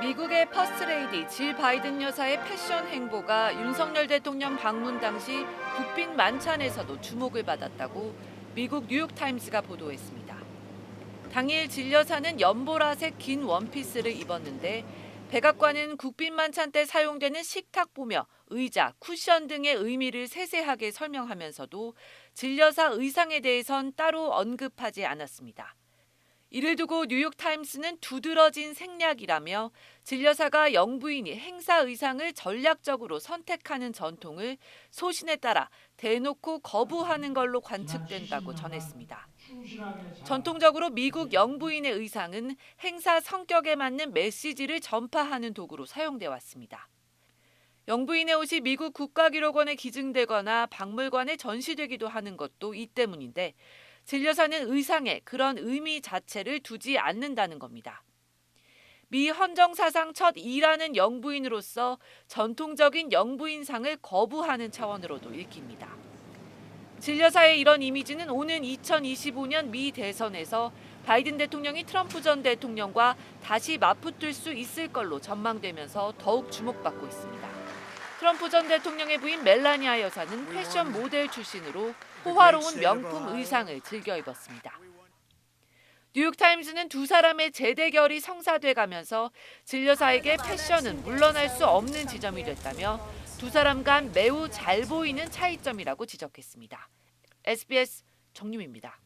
미국의 퍼스트레이디 질 바이든 여사의 패션 행보가 윤석열 대통령 방문 당시 국빈 만찬에서도 주목을 받았다고 미국 뉴욕타임스가 보도했습니다. 당일 질 여사는 연보라색 긴 원피스를 입었는데 백악관은 국빈 만찬 때 사용되는 식탁보며 의자, 쿠션 등의 의미를 세세하게 설명하면서도 질 여사 의상에 대해선 따로 언급하지 않았습니다. 이를 두고 뉴욕타임스는 두드러진 생략이라며 진여사가 영부인이 행사 의상을 전략적으로 선택하는 전통을 소신에 따라 대놓고 거부하는 걸로 관측된다고 전했습니다. 전통적으로 미국 영부인의 의상은 행사 성격에 맞는 메시지를 전파하는 도구로 사용돼 왔습니다. 영부인의 옷이 미국 국가기록원에 기증되거나 박물관에 전시되기도 하는 것도 이 때문인데 진여사는 의상에 그런 의미 자체를 두지 않는다는 겁니다. 미 헌정 사상 첫 일하는 영부인으로서 전통적인 영부인상을 거부하는 차원으로도 읽힙니다. 진여사의 이런 이미지는 오는 2025년 미 대선에서 바이든 대통령이 트럼프 전 대통령과 다시 맞붙을 수 있을 걸로 전망되면서 더욱 주목받고 있습니다. 트럼프 전 대통령의 부인 멜라니아 여사는 패션 모델 출신으로 호화로운 명품 의상을 즐겨 입었습니다. 뉴욕타임즈는 두 사람의 재대결이 성사돼 가면서 진여사에게 패션은 물러날 수 없는 지점이 됐다며 두 사람 간 매우 잘 보이는 차이점이라고 지적했습니다. SBS 정유미입니다.